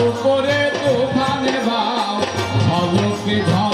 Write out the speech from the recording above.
উপরে তুফানে বাও ভবকে ধর